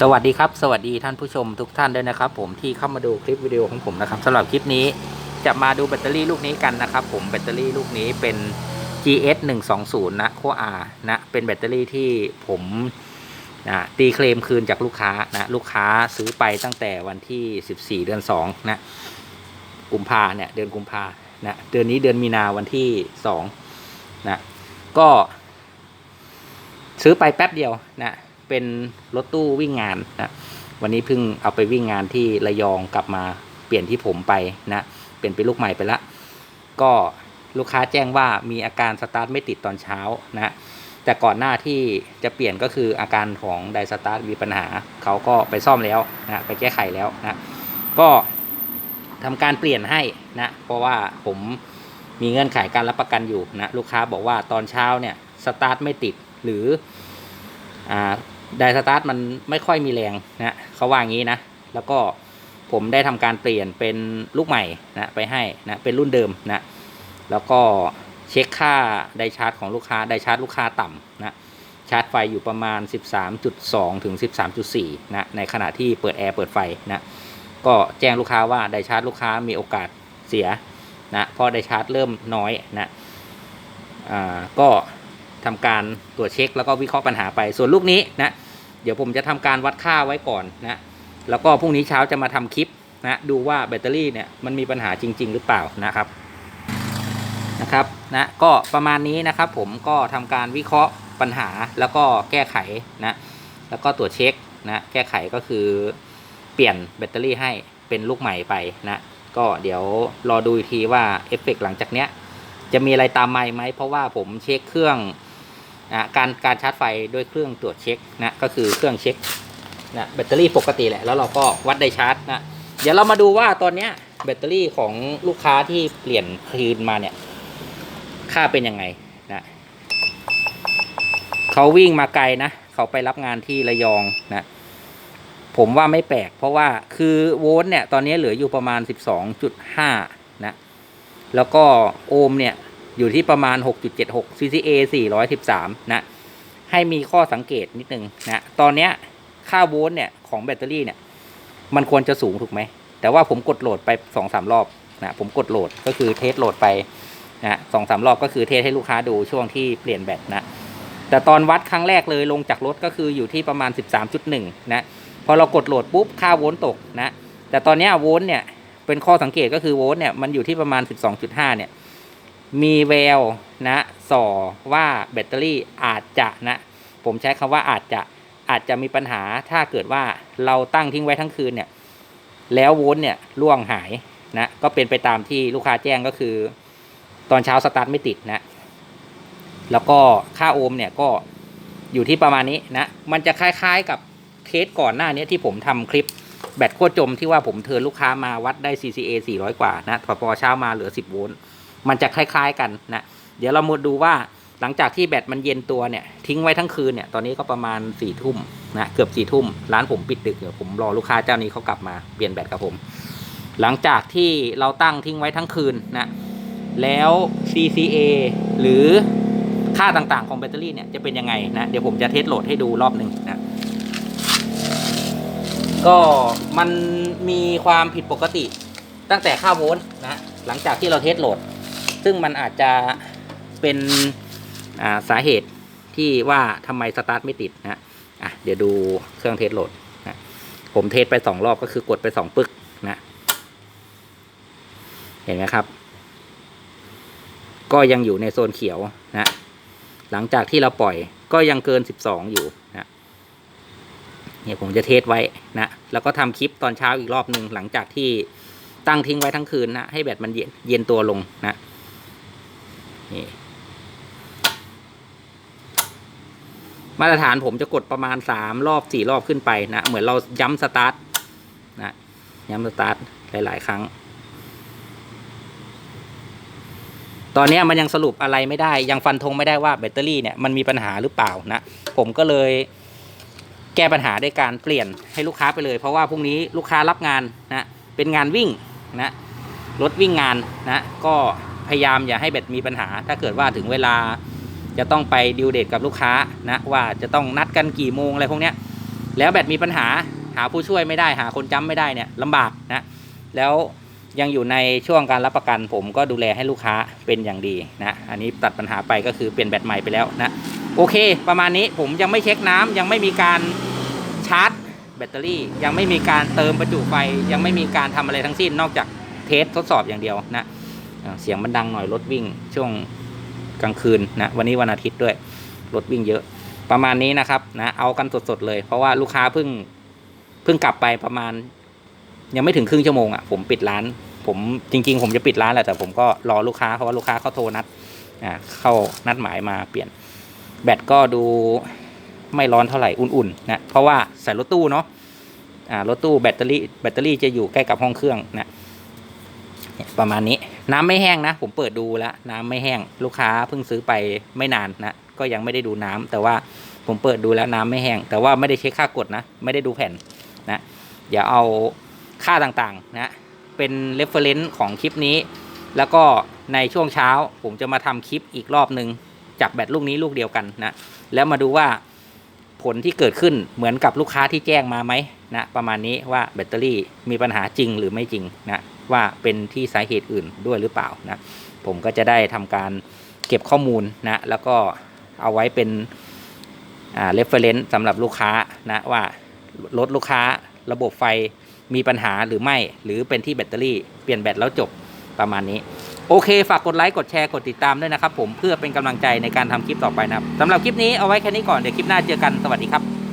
สวัสดีครับ สวัสดีท่านผู้ชมทุกท่านด้วยนะครับ ผมที่เข้ามาดูคลิปวิดีโอของผมนะครับสำหรับคลิปนี้จะมาดูแบตเตอรี่ลูกนี้กันนะครับ ผมแบตเตอรี่ลูกนี้เป็น GS 1 2 0นะโคอานะเป็นแบตเตอรี่ที่ผมนะตีเคลมคืนจากลูกค้านะลูกค้าซื้อไปตั้งแต่วันที่ 14 เดือน2นะกุมภาเนี่ยเดือนกุมภานะเดือนนี้เดือนมีนาวันที่2นะก็ ซื้อไปแป๊บเดียวนะ เป็นรถตู้วิ่งงานนะวันนี้เพิ่งเอาไปวิ่งงานที่ระยองกลับมาเปลี่ยนที่ผมไปนะเปลี่ยนเป็นลูกใหม่ไปละ ก็ลูกค้าแจ้งว่ามีอาการสตาร์ทไม่ติดตอนเช้านะแต่ก่อนหน้าที่จะเปลี่ยนก็คืออาการของไดสตาร์ทมีปัญหาเขาก็ไปซ่อมแล้วนะไปแก้ไขแล้วนะก็ทำการเปลี่ยนให้นะเพราะว่าผมมีเงื่อนไขการรับประกันอยู่นะลูกค้าบอกว่าตอนเช้าเนี่ยสตาร์ทไม่ติดหรืออ่า ไดสตาร์ทมันไม่ค่อยมีแรงนะเขาว่างี้นะ แล้วก็ผมได้ทำการเปลี่ยนเป็นลูกใหม่นะไปให้นะเป็นรุ่นเดิมนะแล้วก็เช็คค่าไดชาร์จของลูกค้าไดชาร์จลูกค้าต่ำนะชาร์จไฟอยู่ประมาณ 13.2 ถึง 13.4 นะ ในขณะที่เปิดแอร์เปิดไฟนะ ก็แจ้งลูกค้าว่าไดชาร์จลูกค้ามีโอกาสเสียนะเพราะไดชาร์จเริ่มน้อยนะอ่าก็ทำการตรวจเช็คแล้วก็วิเคราะห์ปัญหาไปส่วนลูกนี้นะ เดี๋ยวผมจะทำการวัดค่าไว้ก่อนนะแล้วก็พรุ่งนี้เช้าจะมาทำคลิปนะดูว่าแบตเตอรี่เนี่ยมันมีปัญหาจริง ๆ หรือเปล่านะครับนะครับนะก็ประมาณนี้นะครับผมก็ทำการวิเคราะห์ปัญหาแล้วก็แก้ไขนะแล้วก็ตรวจเช็คนะแก้ไขก็คือเปลี่ยนแบตเตอรี่ให้เป็นลูกใหม่ไปนะก็เดี๋ยวรอดูอีกทีว่าเอฟเฟกต์หลังจากเนี้ยจะมีอะไรตามมาไหมเพราะว่าผมเช็คเครื่อง นะการการชาร์จไฟด้วยเครื่องตรวจเช็คนะก็คือเครื่องเช็คนะแบตเตอรี่ปกติแหละแล้วเราก็วัดได้ชาร์จนะเดี๋ยวเรามาดูว่าตอนเนี้ยแบตเตอรี่ของลูกค้าที่เปลี่ยนคืนมาเนี่ย ค่าเป็นยังไงนะเขาวิ่งมาไกลนะเขาไปรับงานที่ระยองนะผมว่าไม่แปลก เพราะว่าคือโวลต์เนี่ยตอนนี้เหลืออยู่ประมาณ 12.5นะแล้วก็โอห์มเนี่ย อยู่ที่ประมาณ 6.76 CCA 413 นะ ให้มีข้อสังเกตนิดนึงนะ ตอนเนี้ยค่าโวลต์เนี่ย ของแบตเตอรี่เนี่ย มันควรจะสูงถูกไหม แต่ว่าผมกดโหลดไป2อสรอบนะ ผมกดโหลดก็คือเทสโหลดไปนะสองสามรอบก็คือเทสให้ลูกค้าดูช่วงที่เปลี่ยนแบตนะ แต่ตอนวัดครั้งแรกเลยลงจากรถก็คืออยู่ที่ประมาณ 13.1 นะ พอเรากดโหลดปุ๊บค่าโวลต์ตกนะ แต่ตอนนี้โวลต์เนี่ยเป็นข้อสังเกตก็คือโวลต์เนี่ยมันอยู่ที่ประมาณ 12.5 เนี่ย มีแววนะส่อว่าแบตเตอรี่อาจจะนะ ผมใช้คำว่าอาจจะอาจจะมีปัญหาถ้าเกิดว่าเราตั้งทิ้งไว้ทั้งคืนเนี่ยแล้วโวลต์เนี่ยร่วงหายนะก็เป็นไปตามที่ลูกค้าแจ้งก็คือ ตอนเช้าสตาร์ทไม่ติดนะ แล้วก็ค่าโอห์มเนี่ยก็อยู่ที่ประมาณนี้นะ มันจะคล้ายๆกับเคสก่อนหน้านี้ที่ผมทำคลิปแบตโคตรจมที่ว่าผมเทิร์นลูกค้ามาวัดได้ CCA 400 กว่านะพอพอเช้ามาเหลือ 10 โวลต์ มันจะคล้ายๆกันนะ เดี๋ยวเรามาดูว่าหลังจากที่แบตมันเย็นตัวเนี่ยทิ้งไว้ทั้งคืนเนี่ยตอนนี้ก็ประมาณ4ี่ทุ่มนะเกือบ4ี่ทุ่มร้านผมปิดดึกเดี๋ยวผมรอลูกค้าเจ้านี้เขากลับมาเปลี่ยนแบตกับผม หลังจากที่เราตั้งทิ้งไว้ทั้งคืนนะแล้ว CCA หรือค่าต่างๆของแบตเตอรี่เนี่ยจะเป็นยังไงนะเดี๋ยวผมจะเทสโหลดให้ดูรอบหนึ่งนะก็มันมีความผิดปกติตั้งแต่ค่าโวลต์นะหลังจากที่เราเทสโหลด ซึ่งมันอาจจะเป็นาสาเหตุที่ว่าทำไมสตาร์ทไม่ติดนะอะเดี๋ยวดูเครื่องเทสโหลดนะผมเทสไปสองรอบก็คือกดไปสองปึกนะเห็นไหมครับ ก็ยังอยู่ในโซนเขียวนะหลังจากที่เราปล่อยก็ยังเกินสิบสองอยู่นะเนี่ยผมจะเทสไว้นะแล้วก็ทำคลิปตอนเช้าอีกรอบหนึ่งหลังจากที่ตั้งทิ้งไว้ทั้งคืนนะให้แบตมันเย็นเย็นตัวลงนะ นี่มาตรฐานผมจะกดประมาณสามรอบสี่รอบขึ้นไปนะ เหมือนเราย้ำสตาร์ทนะย้ำสตาร์ทหลาย ๆ ครั้ง ตอนนี้มันยังสรุปอะไรไม่ได้ ยังฟันธงไม่ได้ว่าแบตเตอรี่เนี่ยมันมีปัญหาหรือเปล่านะ ผมก็เลยแก้ปัญหาด้วยการเปลี่ยนให้ลูกค้าไปเลย เพราะว่าพรุ่งนี้ลูกค้ารับงานนะ เป็นงานวิ่งนะ รถวิ่งงานนะ ก็ พยายามอย่าให้แบตมีปัญหา ถ้าเกิดว่าถึงเวลาจะต้องไปดิวเดทกับลูกค้านะว่าจะต้องนัดกันกี่โมงอะไรพวกเนี้ยแล้วแบตมีปัญหาหาผู้ช่วยไม่ได้หาคนจำไม่ได้เนี่ยลำบากนะแล้วยังอยู่ในช่วงการรับประกันผมก็ดูแลให้ลูกค้าเป็นอย่างดีนะอันนี้ตัดปัญหาไปก็คือเปลี่ยนแบตใหม่ไปแล้วนะโอเค ประมาณนี้ผมยังไม่เช็คน้ำยังไม่มีการชาร์จแบตเตอรี่ ยังไม่มีการเติมประจุไฟ ยังไม่มีการทำอะไรทั้งสิ้นนอกจากเทสทดสอบอย่างเดียวนะ เสียงมันดังหน่อยรถวิ่งช่วงกลางคืนนะวันนี้วันอาทิตย์ด้วยรถวิ่งเยอะ ประมาณนี้นะครับนะเอากันสดๆเลย เพราะว่าลูกค้าเพิ่งเพิ่งกลับไปประมาณ ยังไม่ถึงครึ่งชั่วโมงอะผมปิดร้าน ผมจริง ๆ ผมจะปิดร้านแหละแต่ผมก็รอลูกค้าเพราะว่าลูกค้าเขาโทรนัดอ่าเข้านัดหมายมาเปลี่ยน แบตก็ดูไม่ร้อนเท่าไหร่อุ่นๆนะเพราะว่าใส่รถตู้เนาะอ่ารถตู้แบตเตอรี่แบตเตอรี่จะอยู่ใกล้กับห้องเครื่องนะประมาณนี้ น้ำไม่แห้งนะ ผมเปิดดูแล้ว น้ำไม่แห้ง ลูกค้าเพิ่งซื้อไปไม่นานนะ ก็ยังไม่ได้ดูน้ำแต่ว่าผมเปิดดูแล้วน้ำไม่แห้ง แต่ว่าไม่ได้เช็คค่ากดนะ ไม่ได้ดูแผ่นนะเดี๋ยวเอาค่าต่างๆนะเป็น reference ของคลิปนี้ แล้วก็ในช่วงเช้าผมจะมาทำคลิปอีกรอบหนึ่งจากแบตลูกนี้ลูกเดียวกันนะแล้วมาดูว่าผลที่เกิดขึ้นเหมือนกับลูกค้าที่แจ้งมาไหมนะประมาณนี้ว่าแบตเตอรี่มีปัญหาจริงหรือไม่จริงนะ ว่าเป็นที่สาเหตุอื่นด้วยหรือเปล่านะผมก็จะได้ทำการเก็บข้อมูลนะแล้วก็เอาไว้เป็นอ่า reference สำหรับลูกค้านะว่ารถลูกค้าระบบไฟมีปัญหาหรือไม่ หรือเป็นที่แบตเตอรี่เปลี่ยนแบตแล้วจบประมาณนี้ โอเค ฝากกดไลค์ กดแชร์ กดติดตามด้วยนะครับผมเพื่อเป็นกำลังใจในการทำคลิปต่อไปนะครับสำหรับคลิปนี้เอาไว้แค่นี้ก่อน เดี๋ยวคลิปหน้าเจอกัน สวัสดีครับ